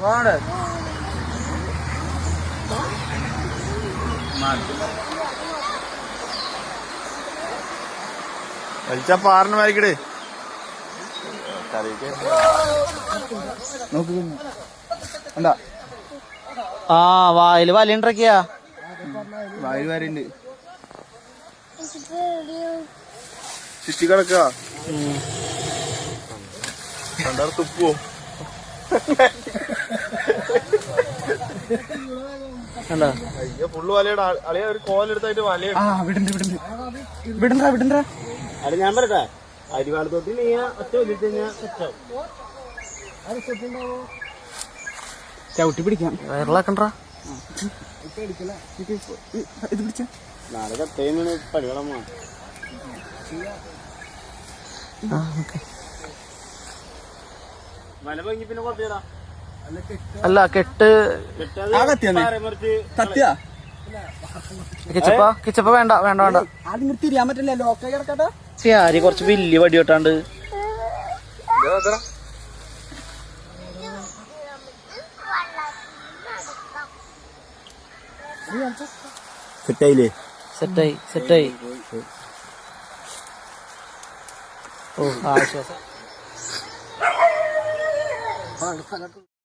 പോകണ്ടേ വലിച്ച പാറിന് വായിക്കടേ എന്താ ആ വായിൽ വലിയുണ്ടൊക്കെയാ വായിൽ വരണ്ട്. ചുറ്റി കിടക്കാ കണ്ടാർ തുപ്പോ കണ്ടോ? അയ്യോ ഫുള്ള് വലയുടെ അളിയ ഒരു കോലെടുത്തായിട്ട് വലയ ആ വിടണ്ട് വിടണ്ട്. വിടണ്ടാ വിടണ്ടാ. അത് ഞാൻ പറയട്ടെ? അരിവാളത്തോട്ടി നീ ഒറ്റ കഴിഞ്ഞാൽ സെറ്റാവും ചവിട്ടി പിടിക്കാം. വയറിലാക്കണ്ടാ? ഇത് പിടിച്ച. നാളെ കത്തേന്ന് പണികളമ്മ ആ ഓക്കെ. വല പിന്നെ അല്ല കെട്ട് കിച്ചപ്പ കിച്ചപ്പ വേണ്ട വേണ്ട വേണ്ട. ആദ്യം തിരിയാൻ പറ്റില്ല ലോക്കായി കിടക്കട്ടെ. പക്ഷേ ആര് കുറച്ച് വലിയ വടി വെട്ടാണ്ട്? സെറ്റായില്ലേ? സെറ്റായി സെറ്റായി. ഓ ആശ്വാസം. 好了，你看。